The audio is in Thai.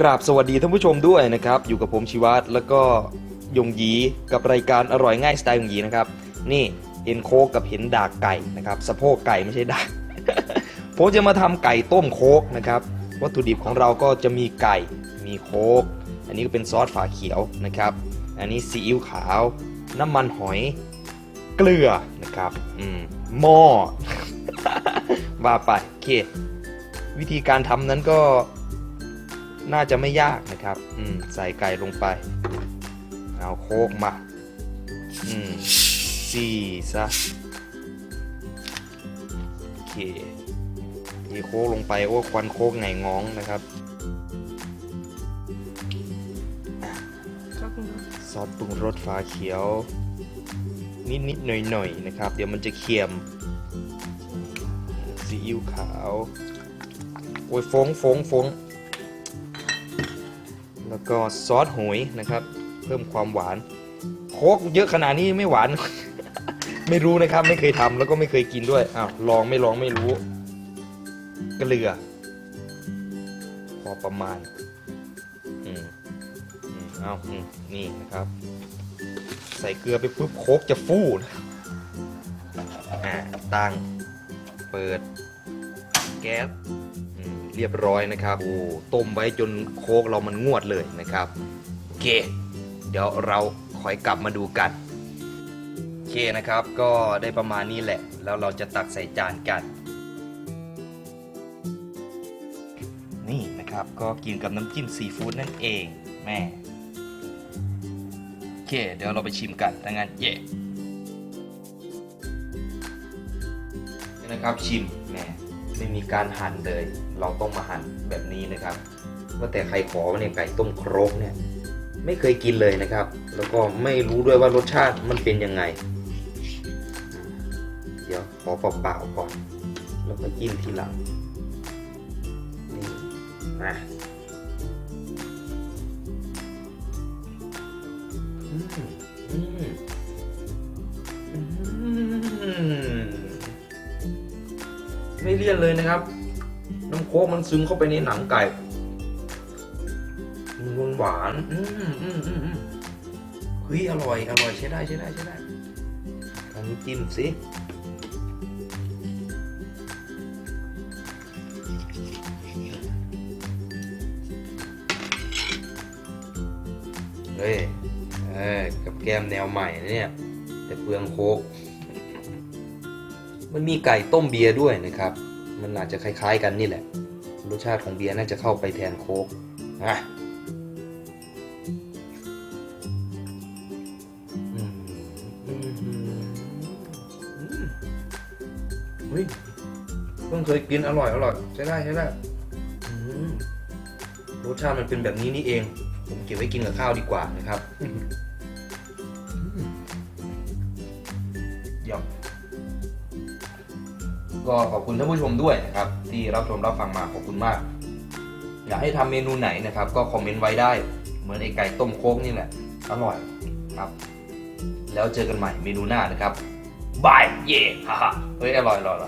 กราบสวัสดีท่านผู้ชมด้วยนะครับ อยู่กับผมชิวัตรแล้วก็ยงยีกับรายการอร่อยง่ายสไตล์ยงยีนะครับ นี่เห็นโคกกับเห็นดากไก่นะครับสะโพกไก่ไม่ใช่ดากผมจะมาทำไก่ต้มโคกนะครับ วัตถุดิบของเราก็จะมีไก่มีโคก อันนี้ก็เป็นซอสฝาเขียวนะครับ อันนี้ซีอิ๊วขาว น้ำมันหอย เกลือนะครับอืมหม้อว่าไปโอเควิธีการทำนั้นก็ น่าจะไม่ยากนะครับ อืมใส่ไก่ลงไป เอาโคกมา อืมซีซะโอเคทีโคกลงไปโอ้ควันโคกไงง้องนะครับซอสปรุงรสฟ้าเขียว นิดนิดหน่อยหน่อยๆนะครับ เดี๋ยวมันจะเค็มซีอิ๊วขาว โอ้ยฟงฟงฟง แล้วก็ซอสหอยนะครับ เพิ่มความหวานโคกเยอะขนาดนี้ไม่หวาน ไม่รู้นะครับ ไม่เคยทำแล้วก็ไม่เคยกินด้วยอ้าวลองไม่ลองไม่รู้เกลือ พอประมาณอืมอืมเอาอืมนี่นะครับ ใส่เกลือไปปุ๊บโคกจะฟูนะอ่าตั้งเปิด แก๊ส เรียบร้อยนะครับโอ้ต้มไว้จนโคกเรามันงวดเลยนะครับโอเค เดี๋ยวเราคอยกลับมาดูกันโอเคนะครับ ก็ได้ประมาณนี้แหละ แล้วเราจะตักใส่จานกัน นี่นะครับก็กินกับน้ำจิ้มซีฟู้ดนั่นเองแม่โอเค เดี๋ยวเราไปชิมกันถ้างั้นเย่นี่นะครับชิมแหม ไม่มีการหั่นเลย เราต้องมาหั่นแบบนี้นะครับว่าแต่ใครขอมาเนี่ยไก่ต้มครกเนี่ยไม่เคยกินเลยนะครับ แล้วก็ไม่รู้ด้วยว่ารสชาติมันเป็นยังไง เดี๋ยวขอเปล่าๆก่อน แล้วก็จิ้มทีหลังนี่นะ ไม่เลยนเลยนะครับ น้ำโค้กมันซึมเข้าไปในหนังไก่มันหวานอืมอืมอืมอืมเฮ้ยอร่อย อร่อยใช้ได้ใช้ได้ใช้ได้ลองจิ้มสิเฮ้ยเอ้กับแก้มแนวใหม่นะเนี่ย แต่เปลืองโคก มันมีไก่ต้มเบียร์ด้วยนะครับ มันอาจจะคล้าย ๆ กันนี่แหละ รสชาติของเบียร์น่าจะเข้าไปแทนโคกอะอืมอืมอืมอืมเฮ้ยเพิ่งเคยกินอร่อยอร่อยใช้ได้ใช้ได้อืมรสชาติมันเป็นแบบนี้นี่เอง ผมเก็บไว้กินกับข้าวดีกว่านะครับเยี่ยม ก็ขอบคุณท่านผู้ชมด้วยนะครับที่รับชมรับฟังมาขอบคุณมาก อยากให้ทำเมนูไหนนะครับ ก็คอมเมนต์ไว้ได้ เหมือนไอไก่ต้มโค้กนี่แหละอร่อยครับ แล้วเจอกันใหม่เมนูหน้านะครับบายเย่ฮ่าฮ่าเฮ้ยอร่อยอร่อย